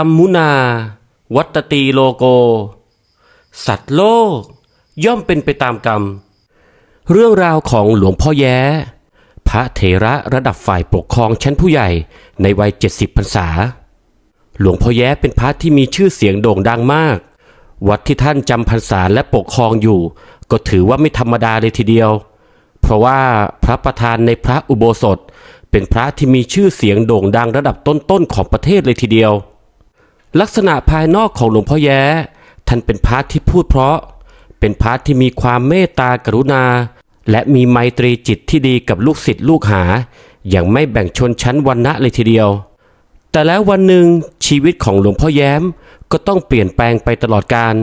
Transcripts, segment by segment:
รมมุนา วัตตีโลโก สัตว์โลก ย่อมเป็นไปตามกรรม เรื่องราวของหลวงพ่อแย้ พระเถระระดับฝ่ายปกครองชั้นผู้ใหญ่ในวัย 70พรรษา หลวงพ่อแย้เป็นพระที่มีชื่อเสียงโด่งดังมาก วัดที่ท่านจำพรรษาและปกครองอยู่ ก็ถือว่าไม่ธรรมดาเลยทีเดียว เพราะว่าพระประธานในพระอุโบสถเป็นพระที่มีชื่อเสียงโด่งดังระดับต้นๆของประเทศเลยทีเดียว ลักษณะภายนอกของหลวงพ่อแย้ ท่านเป็นพระที่พูดเพราะ เป็นพระที่มีความเมตตากรุณา และมีไมตรีจิตที่ดีกับลูกศิษย์ลูกหา อย่างไม่แบ่งชนชั้นวรรณะเลยทีเดียว แต่แล้ววันหนึ่งชีวิตของหลวงพ่อแย้มก็ต้องเปลี่ยนแปลงไปตลอดการ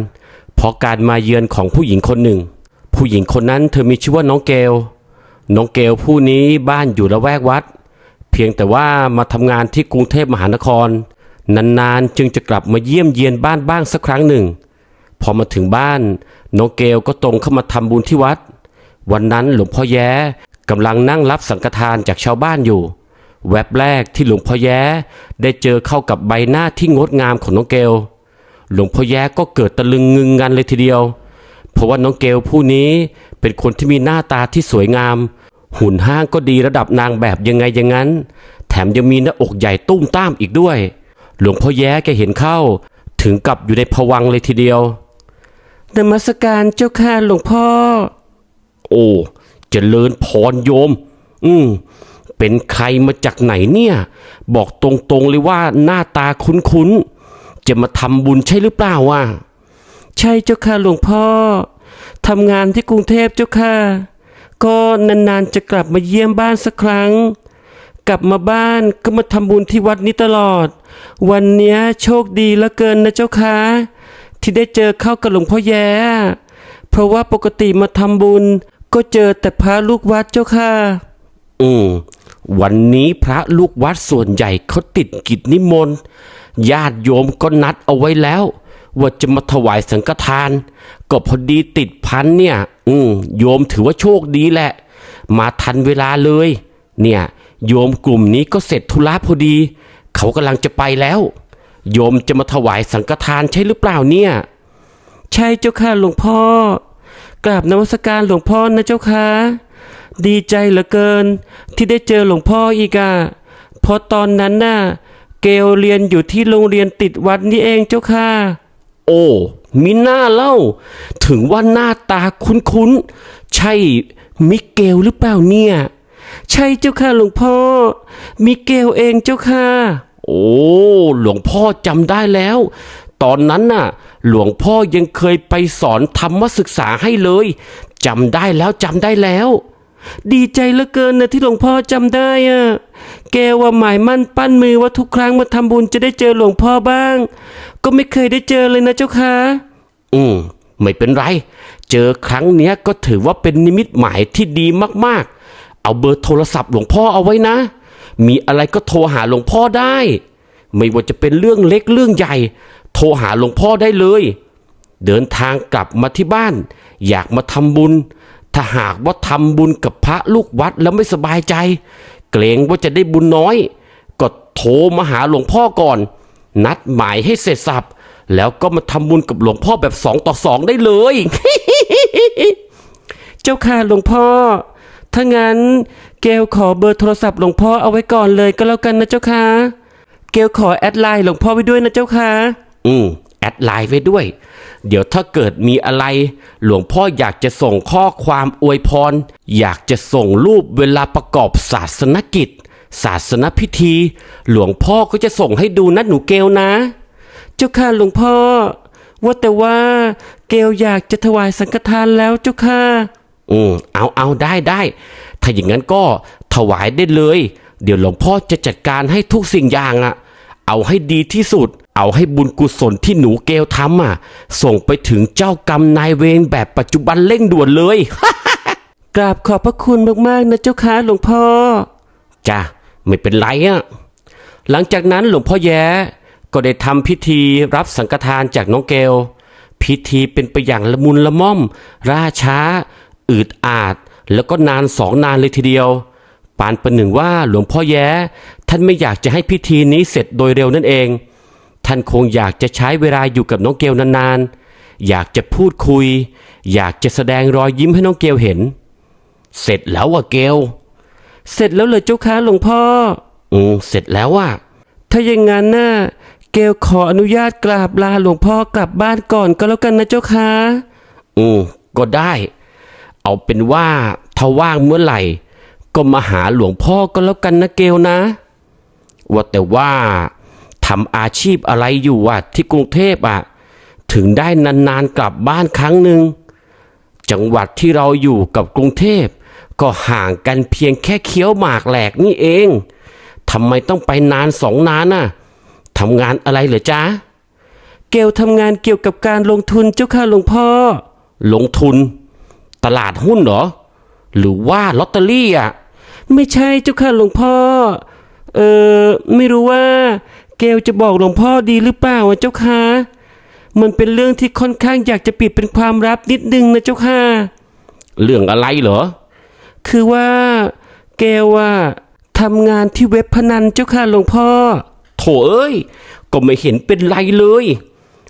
เพราะการมาเยือนของผู้หญิงคนหนึ่ง ผู้หญิงคนนั้นเธอมีชื่อว่าน้องเกลน้องเกลผู้นี้บ้านอยู่ละแวกวัด เพียงแต่ว่ามาทำงานที่กรุงเทพมหานคร นานๆจึงจะกลับมาเยี่ยมเยียนบ้านบ้างสักครั้งหนึ่ง พอมาถึงบ้านน้องเกลก็ตรงเข้ามาทำบุญที่วัด วันนั้นหลวงพ่อแย้กำลังนั่งรับสังฆทานจากชาวบ้านอยู่ แวบแรกที่หลวงพ่อแย้ได้เจอเข้ากับใบหน้าที่งดงามของน้องเกลหลวงพ่อแย้ก็เกิดตะลึงงึงงันเลยทีเดียว เพราะว่าน้องเกลผู้นี้เป็นคนที่มีหน้าตาที่สวยงาม หุ่นห้างก็ดีระดับนางแบบยังไงอย่างนั้น แถมยังมีหน้าอกใหญ่ตุ้มต้ามอีกด้วย หลวงพ่อแย้แกเห็นเข้า ถึงกับอยู่ในผวังเลยทีเดียวนมัสการเจ้าค่ะหลวงพ่อ โอ้จเจริญพรโยม อืมเป็นใครมาจากไหนเนี่ย บอกตรงๆเลยว่าหน้าตาคุ้นๆ จะมาทำบุญใช่หรือเปล่าวะใช่เจ้าค่ะหลวงพ่อทำงานที่กรุงเทพเจ้าค่ะ ก็นานๆจะกลับมาเยี่ยมบ้านสักครั้ง กลับมาบ้านก็มาทำบุญที่วัดนี้ตลอด วันเนี้ยโชคดีเหลือเกินนะเจ้าค่ะที่ได้เจอเข้ากับหลวงพ่อแย้เพราะว่าปกติมาทำบุญ ก็เจอแต่พระลูกวัดเจ้าค่ะ อืมวันนี้พระลูกวัดส่วนใหญ่เขาติดกิจนิมนต์ญาติโยมก็นัดเอาไว้แล้ว ว่าจะมาถวายสังฆทาน ก็พอดีติดพันเนี่ย อืมโยมถือว่าโชคดีแหละ มาทันเวลาเลย เนี่ย โยมกลุ่มนี้ก็เสร็จธุระพอดี เขากำลังจะไปแล้ว โยมจะมาถวายสังฆทานใช่หรือเปล่าเนี่ย ใช่เจ้าค่ะหลวงพ่อกราบนมัสการหลวงพ่อนะเจ้าค่ะดีใจเหลือเกิน ที่ได้เจอหลวงพ่ออีกอะเพราะตอนนั้นน่ะเกลเรียนอยู่ที่โรงเรียนติดวัดนี่เองเจ้าค่ะ โอ้มิน่าเล่า ถึงว่าหน้าตาคุ้นๆ ใช่มิเกลหรือเปล่าเนี่ย ใช่เจ้าค่ะหลวงพ่อ มิเกลเองเจ้าค่ะ โอ้ หลวงพ่อจำได้แล้ว ตอนนั้นน่ะ หลวงพ่อยังเคยไปสอนธรรมศึกษาให้เลยจำได้แล้วจำได้แล้ว ดีใจเหลือเกินนะที่หลวงพ่อจำได้อะแกว่าหมายมั่นปั้นมือว่าทุกครั้งมาทำบุญจะได้เจอหลวงพ่อบ้าง ก็ไม่เคยได้เจอเลยนะเจ้าค่ะ อืม ไม่เป็นไร เจอครั้งเนี้ยก็ถือว่าเป็นนิมิตหมายที่ดีมากๆ เอาเบอร์โทรศัพท์หลวงพ่อเอาไว้นะ มีอะไรก็โทรหาหลวงพ่อได้ ไม่ว่าจะเป็นเรื่องเล็กเรื่องใหญ่ โทรหาหลวงพ่อได้เลย เดินทางกลับมาที่บ้าน อยากมาทำบุญ ถ้าหากว่าทำบุญกับพระลูกวัดแล้วไม่สบายใจ เกรงว่าจะได้บุญน้อย ก็โทรมาหาหลวงพ่อก่อน นัดหมายให้เสร็จสับแล้วก็มาทำบุญกับหลวงพ่อแบบสองต่อสองได้เลย เจ้าค่ะหลวงพ่อ ถ้างั้นเกลขอเบอร์โทรศัพท์หลวงพ่อเอาไว้ก่อนเลยก็แล้วกันนะเจ้าค่ะ เกลขอแอดไลน์หลวงพ่อไว้ด้วยนะเจ้าค่ะ อืมแอดไลน์ไว้ด้วย เดี๋ยวถ้าเกิดมีอะไร หลวงพ่ออยากจะส่งข้อความอวยพร อยากจะส่งรูปเวลาประกอบศาสนกิจ ศาสนพิธี หลวงพ่อก็จะส่งให้ดูนะหนูเกลนะ เจ้าค่ะหลวงพ่อ ว่าแต่ว่า เกลอยากจะถวายสังฆทานแล้วเจ้าค่ะ อืมเอาเอาได้ได้ถ้าอย่างนั้นก็ถวายได้เลย เดี๋ยวหลวงพ่อจะจัดการให้ทุกสิ่งอย่างอะเอาให้ดีที่สุด เอาให้บุญกุศลที่หนูเกลทำอะ ส่งไปถึงเจ้ากรรมนายเวรแบบปัจจุบันเร่งด่วนเลย กราบขอบพระคุณมากๆนะเจ้าค่ะหลวงพ่อจ้ะไม่เป็นไรอะ หลังจากนั้นหลวงพ่อแย้ก็ได้ทำพิธีรับสังฆทานจากน้องเกลพิธีเป็นไปอย่างละมุนละม่อม ราช้า อืดอาด แล้วก็นานสองนานเลยทีเดียว ปานประหนึ่งว่าหลวงพ่อแย้ ท่านไม่อยากจะให้พิธีนี้เสร็จโดยเร็วนั่นเอง ท่านคงอยากจะใช้เวลาอยู่กับน้องเกลนานๆ อยากจะพูดคุย อยากจะแสดงรอยยิ้มให้น้องเกลเห็น เสร็จแล้วว่ะเกลเสร็จแล้วเหรอเจ้าคะหลวงพ่อ อืมเสร็จแล้วว่ะถ้าอย่างนั้นน่ะเกลขออนุญาตกราบลาหลวงพ่อกลับบ้านก่อนก็แล้วกันนะเจ้าคะอืมก็ได้ เอาเป็นว่าถ้าว่างเมื่อไหร่ ก็มาหาหลวงพ่อก็แล้วกันนะเกลนะ ว่าแต่ว่าทำอาชีพอะไรอยู่อะที่กรุงเทพอะถึงได้นานๆกลับบ้านครั้งหนึ่งจังหวัดที่เราอยู่กับกรุงเทพ ก็ห่างกันเพียงแค่เคี้ยวหมากแหลกนี่เองทำไมต้องไปนานสองนานน่ะทำงานอะไรเหรอจ๊ะเกลทำงานเกี่ยวกับการลงทุนเจ้าค่ะหลวงพ่อ ลงทุน ตลาดหุ้นเหรอ หรือว่าลอตเตอรี่อะ ไม่ใช่เจ้าค่ะหลวงพ่อ เออไม่รู้ว่าเกลจะบอกหลวงพ่อดีหรือเปล่าอะเจ้าค่ะ มันเป็นเรื่องที่ค่อนข้างอยากจะปิดเป็นความลับนิดนึงนะเจ้าค่ะ เรื่องอะไรเหรอ คือว่าเกลว่าทำงานที่เว็บพนันเจ้าค่ะหลวงพ่อ โถเอ้ย ก็ไม่เห็นเป็นไรเลย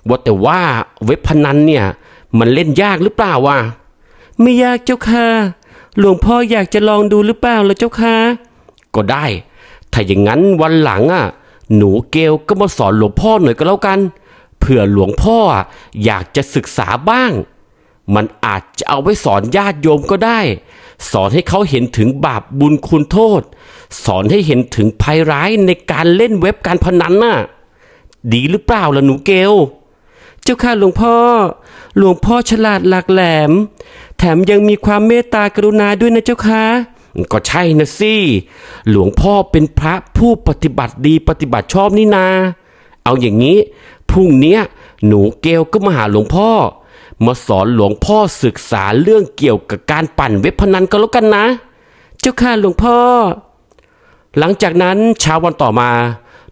ว่าแต่ว่าเว็บพนันเนี่ย มันเล่นยากหรือเปล่าวะ ไม่ยากเจ้าค่ะ หลวงพ่ออยากจะลองดูหรือเปล่าล่ะเจ้าค่ะ ก็ได้ ถ้าอย่างนั้นวันหลังอะ หนูเกลก็มาสอนหลวงพ่อหน่อยก็แล้วกัน เผื่อหลวงพ่ออะอยากจะศึกษาบ้าง มันอาจจะเอาไว้สอนญาติโยมก็ได้ สอนให้เขาเห็นถึงบาปบุญคุณโทษ สอนให้เห็นถึงภัยร้ายในการเล่นเว็บการพนันน่ะ ดีหรือเปล่าล่ะหนูเกลเจ้าค่ะหลวงพ่อ หลวงพ่อฉลาดหลักแหลม แถมยังมีความเมตตากรุณาด้วยนะเจ้าค่ะก็ใช่นะสิ หลวงพ่อเป็นพระผู้ปฏิบัติดีปฏิบัติชอบนี่นา เอาอย่างนี้ พรุ่งนี้หนูเกลก็มาหาหลวงพ่อ มาสอนหลวงพ่อศึกษาเรื่องเกี่ยวกับการปั่นเว็บพนันก็แล้วกันนะ เจ้าค่ะหลวงพ่อ หลังจากนั้นเช้าวันต่อมา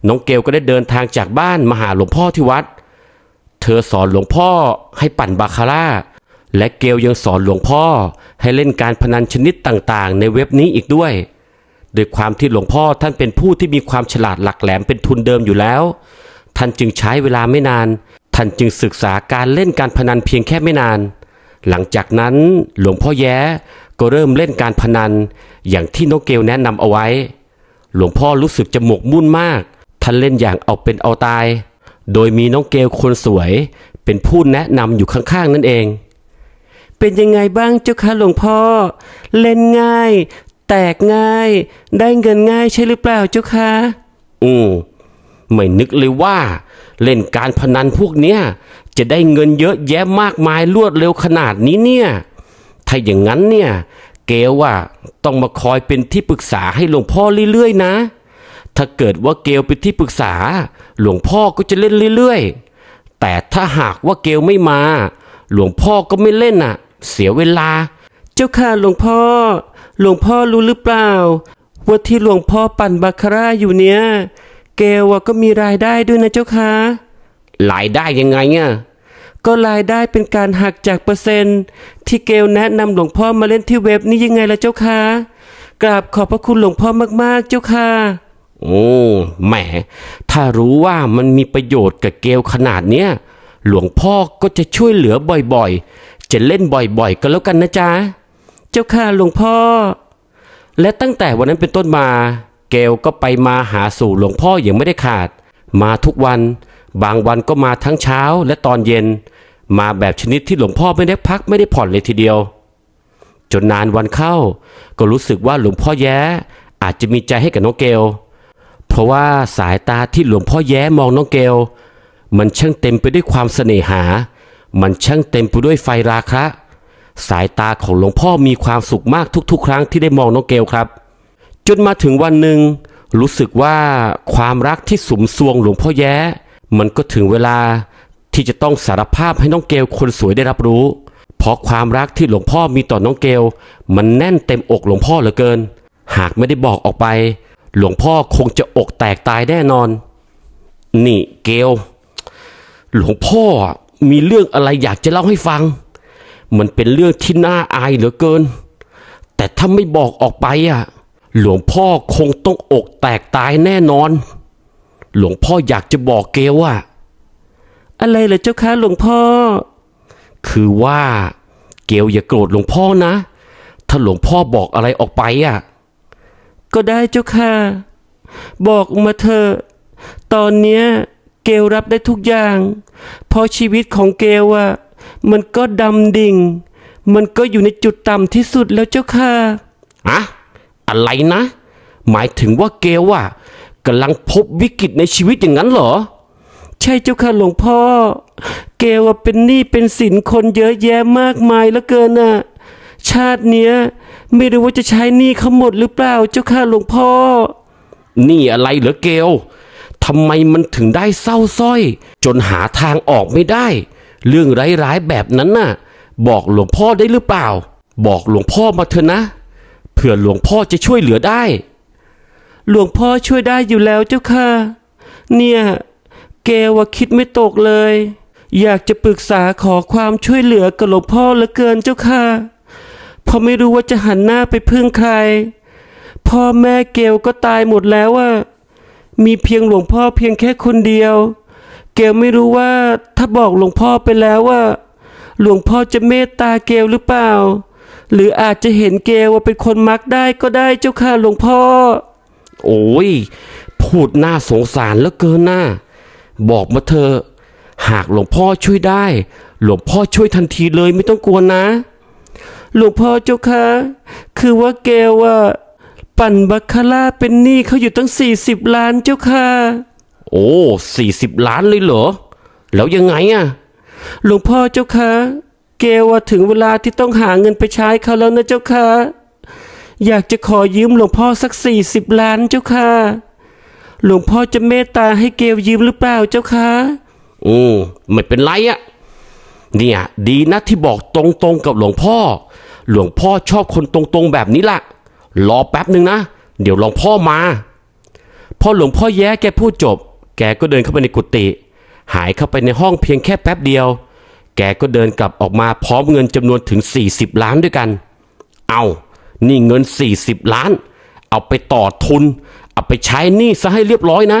น้องเกลก็ได้เดินทางจากบ้านมาหาหลวงพ่อที่วัด เธอสอนหลวงพ่อให้ปั่นบาคาร่า และเกลยังสอนหลวงพ่อให้เล่นการพนันชนิดต่างๆ ในเว็บนี้อีกด้วย โดยความที่หลวงพ่อท่านเป็นผู้ที่มีความฉลาดหลักแหลมเป็นทุนเดิมอยู่แล้ว ท่านจึงใช้เวลาไม่นาน ท่านจึงศึกษาการเล่นการพนันเพียงแค่ไม่นาน หลังจากนั้นหลวงพ่อแย้ก็เริ่มเล่นการพนัน อย่างที่น้องเกลแนะนำเอาไว้ หลวงพ่อรู้สึกจะหมกมุ่นมาก ท่านเล่นอย่างเอาเป็นเอาตาย โดยมีน้องเกลคนสวย เป็นผู้แนะนำอยู่ข้างๆนั่นเอง เป็นยังไงบ้างเจ้าคะหลวงพ่อ เล่นง่าย แตกง่าย ได้เงินง่ายใช่หรือเปล่าเจ้าคะ อืมไม่นึกเลยว่า เล่นการพนันพวกเนี้ยจะได้เงินเยอะแยะมากมายรวดเร็วขนาดนี้เนี่ย ถ้าอย่างนั้นเนี่ย เกว่าต้องมาคอยเป็นที่ปรึกษาให้หลวงพ่อเรื่อยๆนะ ถ้าเกิดว่าเกลเป็นที่ปรึกษา หลวงพ่อก็จะเล่นเรื่อยๆ แต่ถ้าหากว่าเกลไม่มา หลวงพ่อก็ไม่เล่นอะ เสียเวลา เจ้าค่ะหลวงพ่อ หลวงพ่อรู้หรือเปล่า ว่าที่หลวงพ่อปั่นบาคาร่าอยู่เนี้ยเกลอะก็มีรายได้ด้วยนะเจ้าค่ะรายได้ยังไงอะก็รายได้เป็นการหักจากเปอร์เซ็นต์ที่เกลแนะนำหลวงพ่อมาเล่นที่เว็บนี้ยังไงล่ะเจ้าค่ะกราบขอบพระคุณหลวงพ่อมากๆเจ้าค่ะโอ้แหม ถ้ารู้ว่ามันมีประโยชน์กับเกลขนาดเนี้ยหลวงพ่อก็จะช่วยเหลือบ่อยๆ จะเล่นบ่อยๆก็แล้วกันนะจ๊ะ เจ้าค่ะหลวงพ่อ และตั้งแต่วันนั้นเป็นต้นมา เกลก็ไปมาหาสู่หลวงพ่ออย่างไม่ได้ขาด มาทุกวัน บางวันก็มาทั้งเช้าและตอนเย็น มาแบบชนิดที่หลวงพ่อไม่ได้พักไม่ได้ผ่อนเลยทีเดียว จนนานวันเข้า ก็รู้สึกว่าหลวงพ่อแย้อาจจะมีใจให้กับน้องเกลเพราะว่าสายตาที่หลวงพ่อแย้มองน้องเกลมันช่างเต็มไปด้วยความเสน่หา มันช่างเต็มไปด้วยไฟราคะ สายตาของหลวงพ่อมีความสุขมากทุกๆ ครั้งที่ได้มองน้องเกลครับ จนมาถึงวันหนึ่งรู้สึกว่าความรักที่สุมซวงหลวงพ่อแย้ มันก็ถึงเวลาที่จะต้องสารภาพให้น้องเกลคนสวยได้รับรู้ เพราะความรักที่หลวงพ่อมีต่อน้องเกลมันแน่นเต็มอกหลวงพ่อเหลือเกิน หากไม่ได้บอกออกไป หลวงพ่อคงจะอกแตกตายแน่นอน นี่เกลหลวงพ่อ มีเรื่องอะไรอยากจะเล่าให้ฟัง มันเป็นเรื่องที่น่าอายเหลือเกิน แต่ถ้าไม่บอกออกไปอะ หลวงพ่อคงต้องอกแตกตายแน่นอน หลวงพ่ออยากจะบอกเกว่า อะไรเหรอเจ้าคะหลวงพ่อ คือว่า เกลอย่าโกรธหลวงพ่อนะ ถ้าหลวงพ่อบอกอะไรออกไปอะ ก็ได้เจ้าค่ะ บอกมาเถอะ ตอนเนี้ย เกลรับได้ทุกอย่าง เพราะชีวิตของเกลอะมันก็ดำดิ่ง มันก็อยู่ในจุดต่ำที่สุดแล้วเจ้าค่ะอะอะไรนะ หมายถึงว่าเกลอะกำลังพบวิกฤตในชีวิตอย่างนั้นเหรอ ใช่เจ้าค่ะหลวงพ่อ เกลอะเป็นหนี้เป็นสินคนเยอะแยะมากมายเหลือเกินน่ะ ชาติเนี้ยไม่รู้ว่าจะใช้หนี้เขาหมดหรือเปล่าเจ้าค่ะหลวงพ่อนี่อะไรเหรอเกล ทำไมมันถึงได้เศร้าสร้อย จนหาทางออกไม่ได้ เรื่องร้ายๆแบบนั้นน่ะ บอกหลวงพ่อได้หรือเปล่า บอกหลวงพ่อมาเถอะนะเผื่อหลวงพ่อจะช่วยเหลือได้ หลวงพ่อช่วยได้อยู่แล้วเจ้าค่ะ เนี่ยเกว่าคิดไม่ตกเลย อยากจะปรึกษาขอความช่วยเหลือกับหลวงพ่อเหลือเกินเจ้าค่ะพราะไม่รู้ว่าจะหันหน้าไปพึ่งใคร พ่อแม่เกลก็ตายหมดแล้วอะ มีเพียงหลวงพ่อเพียงแค่คนเดียว เกลไม่รู้ว่าถ้าบอกหลวงพ่อไปแล้วว่า หลวงพ่อจะเมตตาเกลหรือเปล่า หรืออาจจะเห็นเกลว่าเป็นคนมักได้ก็ได้เจ้าค่ะหลวงพ่อ โอ้ยพูดน่าสงสารเหลือเกินน่าบอกมาเถอะหากหลวงพ่อช่วยได้ หลวงพ่อช่วยทันทีเลยไม่ต้องกลัวนะ หลวงพ่อเจ้าคะคือว่าเกลว่า ปั่นบัคคาร่าเป็นหนี้เขาอยู่ตั้งสี่สิบล้านเจ้าค่ะ โอ้สี่สิบล้านเลยเหรอ แล้วยังไงอะหลวงพ่อเจ้าคะเกลว่าถึงเวลาที่ต้องหาเงินไปใช้เขาแล้วนะเจ้าค่ะ อยากจะขอยืมหลวงพ่อสักสี่สิบล้านเจ้าค่ะ หลวงพ่อจะเมตตาให้เกลยืมหรือเปล่าเจ้าคะอืมไม่เป็นไรอะเนี่ย ดีนะที่บอกตรงๆกับหลวงพ่อ หลวงพ่อชอบคนตรงๆแบบนี้ล่ะ รอแป๊บหนึ่งนะ เดี๋ยวหลวงพ่อมาพอหลวงพ่อแย้แกพูดจบ แกก็เดินเข้าไปในกุฏิหายเข้าไปในห้องเพียงแค่แป๊บเดียว แกก็เดินกลับออกมาพร้อมเงินจำนวนถึง 40 ล้านด้วยกัน เอานี่เงิน 40 ล้าน เอาไปต่อทุน เอาไปใช้หนี้ซะให้เรียบร้อยนะ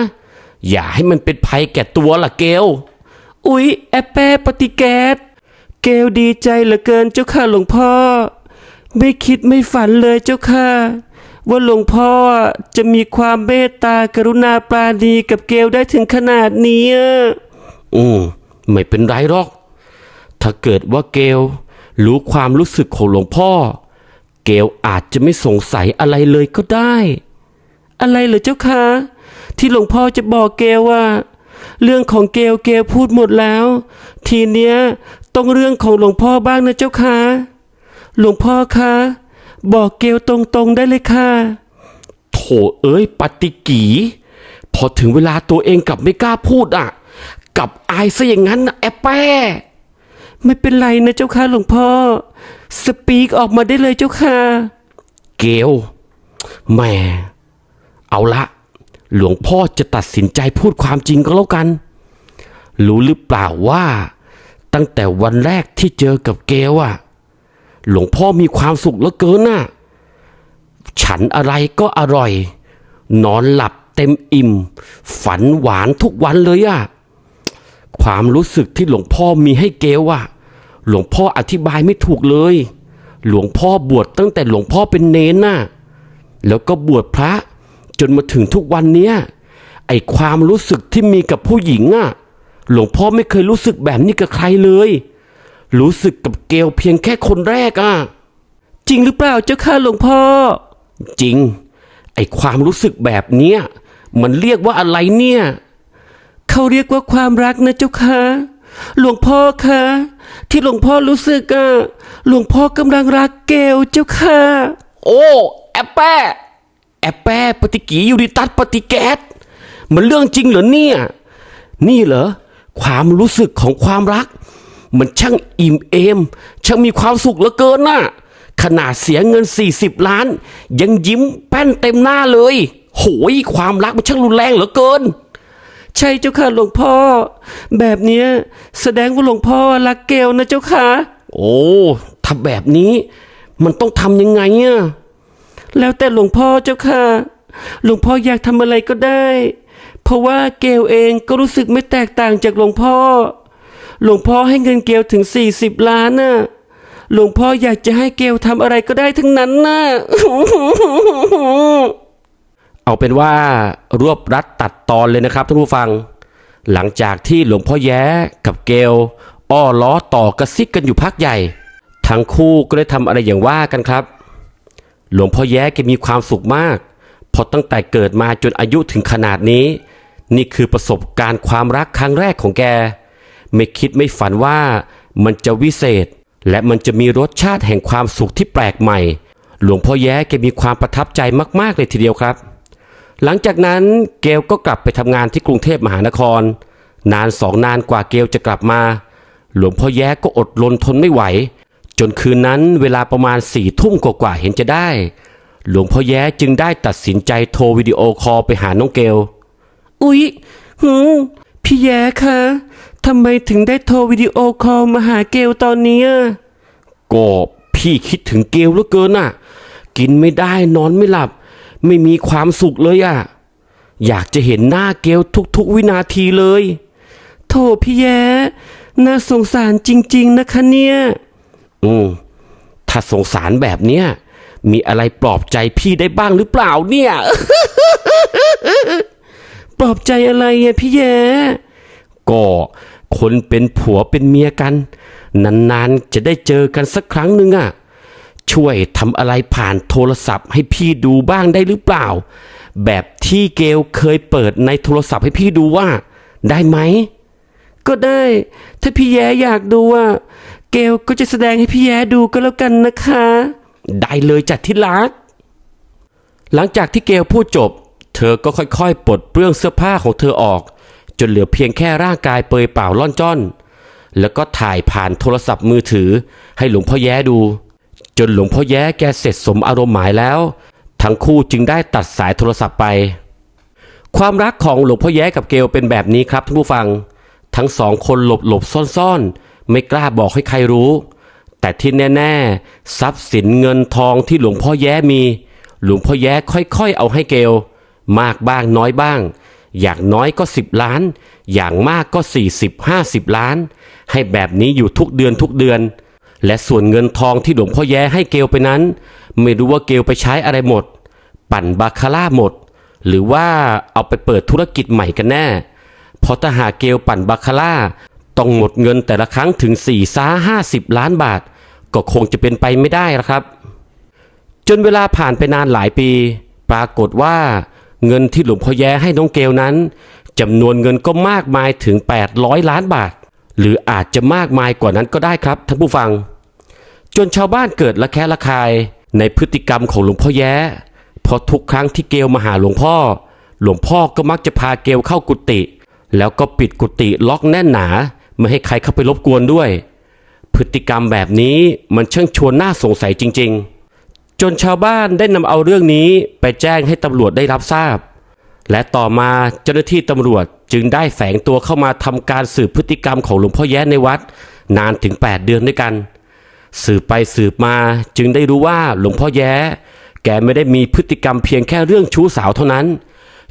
อย่าให้มันเป็นภัยแก่ตัวล่ะเกลอุ๊ยแอปแปะปฏิแกสเกลดีใจเหลือเกินเจ้าค่ะหลวงพ่อ ไม่คิดไม่ฝันเลยเจ้าค่ะ ว่าหลวงพ่อจะมีความเมตตากรุณาปราณีกับเกลได้ถึงขนาดนี้อะอืมไม่เป็นไรหรอก ถ้าเกิดว่าเกลรู้ความรู้สึกของหลวงพ่อ เกลอาจจะไม่สงสัยอะไรเลยก็ได้ อะไรเหรอเจ้าคะ ที่หลวงพ่อจะบอกเกลว่า เรื่องของเกลเกลพูดหมดแล้ว ทีเนี้ยต้องเรื่องของหลวงพ่อบ้างนะเจ้าคะ หลวงพ่อคะบอกเกลตรงๆได้เลยค่ะ โถเอ้ยปฏิกีพอถึงเวลาตัวเองกลับไม่กล้าพูดอะกลับอายซะอย่างนั้นนะแอปแป้ ไม่เป็นไรนะเจ้าค่ะหลวงพ่อ สปีกออกมาได้เลยเจ้าค่ะ เกลแหม่เอาละ หลวงพ่อจะตัดสินใจพูดความจริงก็แล้วกัน รู้หรือเปล่าว่า ตั้งแต่วันแรกที่เจอกับเกลอะ หลวงพ่อมีความสุขเหลือเกินน่ะ ฉันอะไรก็อร่อย นอนหลับเต็มอิ่ม ฝันหวานทุกวันเลยอะความรู้สึกที่หลวงพ่อมีให้เกลอะหลวงพ่ออธิบายไม่ถูกเลย หลวงพ่อบวชตั้งแต่หลวงพ่อเป็นเนนน่ะ แล้วก็บวชพระจนมาถึงทุกวันเนี้ยไอความรู้สึกที่มีกับผู้หญิงอะหลวงพ่อไม่เคยรู้สึกแบบนี้กับใครเลย รู้สึกกับเกลเพียงแค่คนแรกอะจริงหรือเปล่าเจ้าค่ะหลวงพ่อ จริง ไอความรู้สึกแบบเนี้ยมันเรียกว่าอะไรเนี่ย เขาเรียกว่าความรักนะเจ้าค่ะหลวงพ่อคะที่หลวงพ่อรู้สึกอะหลวงพ่อกำลังรักเกลเจ้าค่ะ โอ้แอปแปะแอปแปะปฏิกิริยูริตัสปฏิแกสมันเรื่องจริงเหรอเนี่ย นี่เหรอความรู้สึกของความรัก มันช่างอิ่มเอม ช่างมีความสุขเหลือเกินน่ะขนาดเสียเงิน 40 ล้าน ยังยิ้มแป้นเต็มหน้าเลย โหยความรักมันช่างรุนแรงเหลือเกิน ใช่เจ้าค่ะหลวงพ่อ แบบเนี้ยแสดงว่าหลวงพ่อรักเกลนะเจ้าค่ะ โอ้ถ้าแบบนี้ มันต้องทำยังไงอะแล้วแต่หลวงพ่อเจ้าค่ะ หลวงพ่ออยากทำอะไรก็ได้ เพราะว่าเกลเองก็รู้สึกไม่แตกต่างจากหลวงพ่อ หลวงพ่อให้เงินเกลถึง 40 ล้านน่ะ หลวงพ่ออยากจะให้เกลทำอะไรก็ได้ทั้งนั้นน่ะ เอาเป็นว่ารวบรัดตัดตอนเลยนะครับท่านผู้ฟัง หลังจากที่หลวงพ่อแย้กับเกลอ้อล้อต่อกระซิกกันอยู่พักใหญ่ ทั้งคู่ก็ได้ทำอะไรอย่างว่ากันครับ หลวงพ่อแย้แกมีความสุขมากพราะตั้งแต่เกิดมาจนอายุถึงขนาดนี้ นี่คือประสบการณ์ความรักครั้งแรกของแก ไม่คิดไม่ฝันว่ามันจะวิเศษ และมันจะมีรสชาติแห่งความสุขที่แปลกใหม่ หลวงพ่อแย้แกมีความประทับใจมาก ๆ เลยทีเดียวครับ หลังจากนั้นเกลก็กลับไปทำงานที่กรุงเทพมหานคร นานสองนานกว่าเกลจะกลับมา หลวงพ่อแย้ก็อดรนทนไม่ไหว จนคืนนั้นเวลาประมาณสี่ทุ่มกว่าๆเห็นจะได้ หลวงพ่อแย้จึงได้ตัดสินใจโทรวิดีโอคอลไปหาน้องเกลอุ๊ยหืมพี่แย้คะ ทำไมถึงได้โทรวิดีโอคอลมาหาเกลตอนเนี้ยก็พี่คิดถึงเกลเหลือเกินน่ะ กินไม่ได้นอนไม่หลับ ไม่มีความสุขเลยอะ อยากจะเห็นหน้าเกลทุกๆวินาทีเลยโทพี่แย้น่าสงสารจริง ๆ นะคะเนี่ย อืมถ้าสงสารแบบเนี้ยมีอะไรปลอบใจพี่ได้บ้างหรือเปล่าเนี่ย ปลอบใจอะไรอะพี่แย้ก็ คนเป็นผัวเป็นเมียกัน นานๆจะได้เจอกันสักครั้งหนึ่งอะช่วยทำอะไรผ่านโทรศัพท์ให้พี่ดูบ้างได้หรือเปล่า แบบที่เกลเคยเปิดในโทรศัพท์ให้พี่ดูว่า ได้ไหม ก็ได้ ถ้าพี่แย้อยากดูอะเกลก็จะแสดงให้พี่แย้ดูก็แล้วกันนะคะ ได้เลยจัดที่รัก หลังจากที่เกลพูดจบ เธอก็ค่อยๆ ปลดเปลื้องเสื้อผ้าของเธอออก จนเหลือเพียงแค่ร่างกายเปยเปล่าล่อนจ้อน แล้วก็ถ่ายผ่านโทรศัพท์มือถือ ให้หลวงพ่อแย้ดู จนหลวงพ่อแย้แกเสร็จสมอารมณ์หมายแล้ว ทั้งคู่จึงได้ตัดสายโทรศัพท์ไป ความรักของหลวงพ่อแย้กับเกลเป็นแบบนี้ครับท่านผู้ฟัง ทั้งสองคนหลบหลบซ่อนซ่อนๆไม่กล้าบอกให้ใครรู้ แต่ที่แน่ๆ ทรัพย์สินเงินทองที่หลวงพ่อแย้มี หลวงพ่อแย้ค่อยๆ เอาให้เกลมากบ้างน้อยบ้าง อย่างน้อยก็ 10 ล้าน อย่างมากก็ 40 50 ล้าน ให้แบบนี้อยู่ทุกเดือนทุกเดือน และส่วนเงินทองที่หลวงพ่อแย้ให้เกลไปนั้น ไม่รู้ว่าเกลไปใช้อะไรหมด ปั่นบาคาร่าหมด หรือว่าเอาไปเปิดธุรกิจใหม่กันแน่เพราะถ้าหากเกลปั่นบาคาร่าต้องหมดเงินแต่ละครั้งถึง4ี่ซ้าห้าสิบล้านบาท ก็คงจะเป็นไปไม่ได้ละครับ จนเวลาผ่านไปนานหลายปี ปรากฏว่า เงินที่หลวงพ่อแย้ให้น้องเกลนั้นจำนวนเงินก็มากมายถึง 800 ล้านบาท หรืออาจจะมากมายกว่านั้นก็ได้ครับท่านผู้ฟัง จนชาวบ้านเกิดละแคะละคายในพฤติกรรมของหลวงพ่อแย้เพราะทุกครั้งที่เกลมาหาหลวงพ่อ หลวงพ่อก็มักจะพาเกลเข้ากุฏิแล้วก็ปิดกุฏิล็อกแน่นหนาไม่ให้ใครเข้าไปรบกวนด้วย พฤติกรรมแบบนี้มันช่างชวนน่าสงสัยจริง ๆ จนชาวบ้านได้นำเอาเรื่องนี้ไปแจ้งให้ตำรวจได้รับทราบ และต่อมาเจ้าหน้าที่ตำรวจจึงได้แฝงตัวเข้ามาทำการสืบพฤติกรรมของหลวงพ่อแย้ในวัด นานถึง 8 เดือนด้วยกัน สืบไปสืบมาจึงได้รู้ว่าหลวงพ่อแย้ แกไม่ได้มีพฤติกรรมเพียงแค่เรื่องชู้สาวเท่านั้น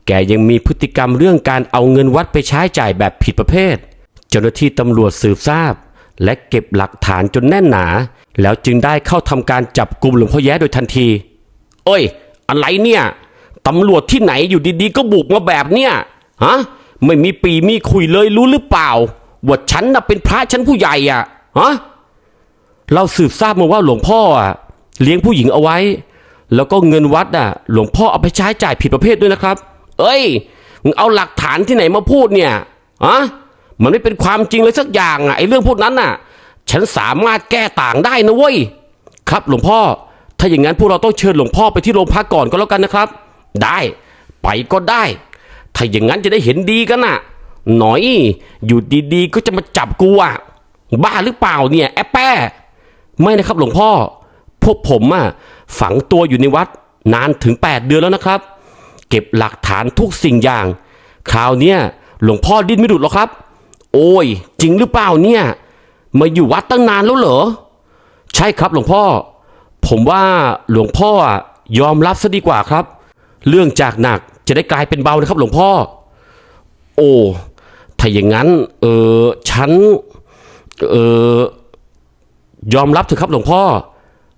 แกยังมีพฤติกรรมเรื่องการเอาเงินวัดไปใช้จ่ายแบบผิดประเภท เจ้าหน้าที่ตำรวจสืบทราบ และเก็บหลักฐานจนแน่นหนา แล้วจึงได้เข้าทำการจับกลุ่มหลวงพ่อแย้โดยทันที เอ้ย อะไรเนี่ยตำรวจที่ไหนอยู่ดีๆ ก็บุกมาแบบเนี้ยฮะไม่มีปีมีคุยเลยรู้หรือเปล่าว่าฉันน่ะเป็นพระชั้นผู้ใหญ่อะฮะเราสืบทราบมาว่าหลวงพ่ออะเลี้ยงผู้หญิงเอาไว้ แล้วก็เงินวัดอะ หลวงพ่อเอาไปใช้จ่ายผิดประเภทด้วยนะครับ เอ้ยมึงเอาหลักฐานที่ไหนมาพูดเนี่ยอะมันไม่เป็นความจริงเลยสักอย่างอะไอ้เรื่องพวกนั้นน่ะ ฉันสามารถแก้ต่างได้นะเว้ย ครับหลวงพ่อ ถ้าอย่างนั้นพวกเราต้องเชิญหลวงพ่อไปที่โรงพักก่อนก็แล้วกันนะครับ ได้ ไปก็ได้ ถ้าอย่างนั้นจะได้เห็นดีกันน่ะ หน่อย อยู่ดีๆ ก็จะมาจับกูอะ บ้าหรือเปล่าเนี่ยแอปแป้ ไม่นะครับหลวงพ่อ พวกผมอะฝังตัวอยู่ในวัดนานถึง 8 เดือนแล้วนะครับ เก็บหลักฐานทุกสิ่งอย่าง คราวเนี้ยหลวงพ่อดิ้นไม่หลุดหรอกครับ โอ้ย จริงหรือเปล่าเนี่ย มาอยู่วัดตั้งนานแล้วเหรอ ใช่ครับหลวงพ่อ ผมว่าหลวงพ่อยอมรับซะดีกว่าครับ เรื่องจากหนักจะได้กลายเป็นเบานะครับ หลวงพ่อ โอ้ถ้าอย่างนั้น เออฉัน เออยอมรับเถอะครับหลวงพ่อ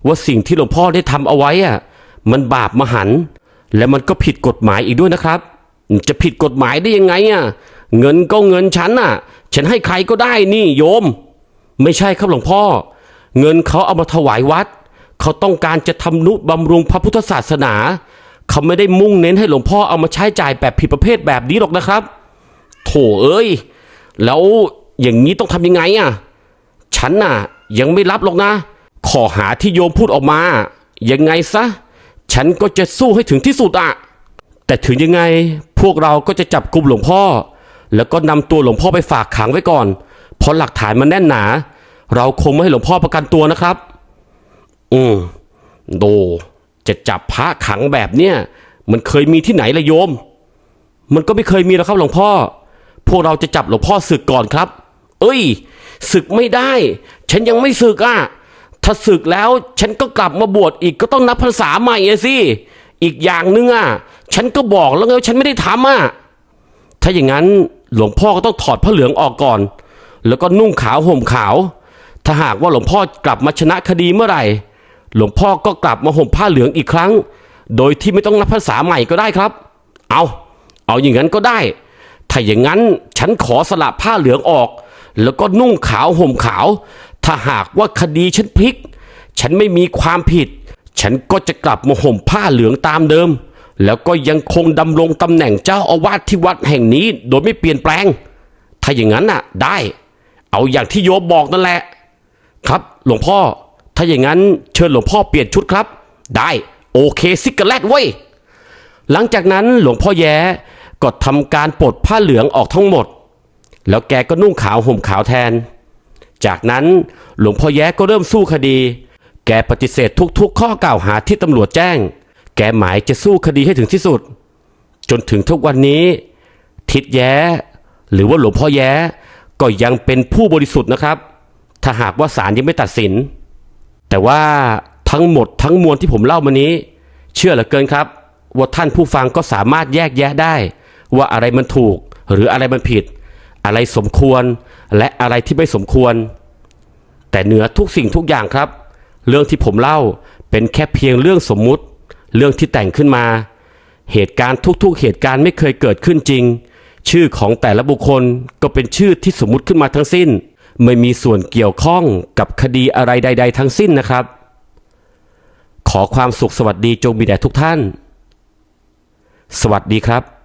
ว่าสิ่งที่หลวงพ่อได้ทำเอาไว้อะมันบาปมหันต์และมันก็ผิดกฎหมายอีกด้วยนะครับ จะผิดกฎหมายได้ยังไงอะเงินก็เงินฉันน่ะ ฉันให้ใครก็ได้นี่โยม ไม่ใช่ครับหลวงพ่อ เงินเขาเอามาถวายวัด เขาต้องการจะทำนุบำรุงพระพุทธศาสนา เขาไม่ได้มุ่งเน้นให้หลวงพ่อเอามาใช้จ่ายแบบผิดประเภทแบบนี้หรอกนะครับ โถเอ้ย แล้วอย่างนี้ต้องทำยังไงอะ ฉันน่ะ ยังไม่รับหรอกนะ ขอหาที่โยมพูดออกมา ยังไงซะ ฉันก็จะสู้ให้ถึงที่สุดอะ แต่ถึงยังไงพวกเราก็จะจับกลุ่มหลวงพ่อ แล้วก็นำตัวหลวงพ่อไปฝากขังไว้ก่อน เพราะหลักฐานมันแน่นหนา เราคงไม่ให้หลวงพ่อประกันตัวนะครับ อืมโดจะจับพระขังแบบเนี้ยมันเคยมีที่ไหนละโยม มันก็ไม่เคยมีหรอกครับหลวงพ่อ พวกเราจะจับหลวงพ่อศึกก่อนครับ เอ้ยศึกไม่ได้ ฉันยังไม่ศึกอะถ้าศึกแล้วฉันก็กลับมาบวชอีกก็ต้องนับพรรษาใหม่อสิ อีกอย่างหนึงอะ ฉันก็บอกแล้วไงว่าฉันไม่ได้ทำอะ ถ้าอย่างนั้นหลวงพ่อก็ต้องถอดผ้าเหลืองออกก่อน แล้วก็นุ่งขาวห่มขาว ถ้าหากว่าหลวงพ่อกลับมาชนะคดีเมื่อไหร่ หลวงพ่อก็กลับมาห่มผ้าเหลืองอีกครั้ง โดยที่ไม่ต้องนับภาษาใหม่ก็ได้ครับ เอาเอาอย่างนั้นก็ได้ ถ้าอย่างนั้นฉันขอสละผ้าเหลืองออก แล้วก็นุ่งขาวห่มขาว ถ้าหากว่าคดีฉันพลิก ฉันไม่มีความผิด ฉันก็จะกลับมาห่มผ้าเหลืองตามเดิม แล้วก็ยังคงดำรงตำแหน่งเจ้าอาวาสที่วัดแห่งนี้ โดยไม่เปลี่ยนแปลง ถ้าอย่างนั้นน่ะได้ เอาอย่างที่โยมบอกนั่นแหละ ครับ หลวงพ่อ ถ้าอย่างนั้นเชิญหลวงพ่อเปลี่ยนชุดครับ ได้โอเคซิกเกอร์แลตเว้ยหลังจากนั้นหลวงพ่อแย้ก็ทำการปลดผ้าเหลืองออกทั้งหมด แล้วแกก็นุ่งขาวห่มขาวแทน จากนั้นหลวงพ่อแย้ก็เริ่มสู้คดี แกปฏิเสธทุกๆ ข้อกล่าวหาที่ตำรวจแจ้ง แกหมายจะสู้คดีให้ถึงที่สุด จนถึงทุกวันนี้ ทิดแย้ หรือว่าหลวงพ่อแย้ ก็ยังเป็นผู้บริสุทธิ์นะครับ ถ้าหากว่าศาลยังไม่ตัดสิน แต่ว่าทั้งหมดทั้งมวลที่ผมเล่ามานี้ เชื่อเหลือเกินครับ ว่าท่านผู้ฟังก็สามารถแยกแยะได้ ว่าอะไรมันถูกหรืออะไรมันผิด อะไรสมควรและอะไรที่ไม่สมควร แต่เหนือทุกสิ่งทุกอย่างครับ เรื่องที่ผมเล่าเป็นแค่เพียงเรื่องสมมุติ เรื่องที่แต่งขึ้นมา เหตุการณ์ทุกๆ เหตุการณ์ไม่เคยเกิดขึ้นจริง ชื่อของแต่ละบุคคลก็เป็นชื่อที่สมมุติขึ้นมาทั้งสิ้น ไม่มีส่วนเกี่ยวข้องกับคดีอะไรใด ๆ ทั้งสิ้นนะครับ ขอความสุขสวัสดีจงมีแด่ทุกท่าน สวัสดีครับ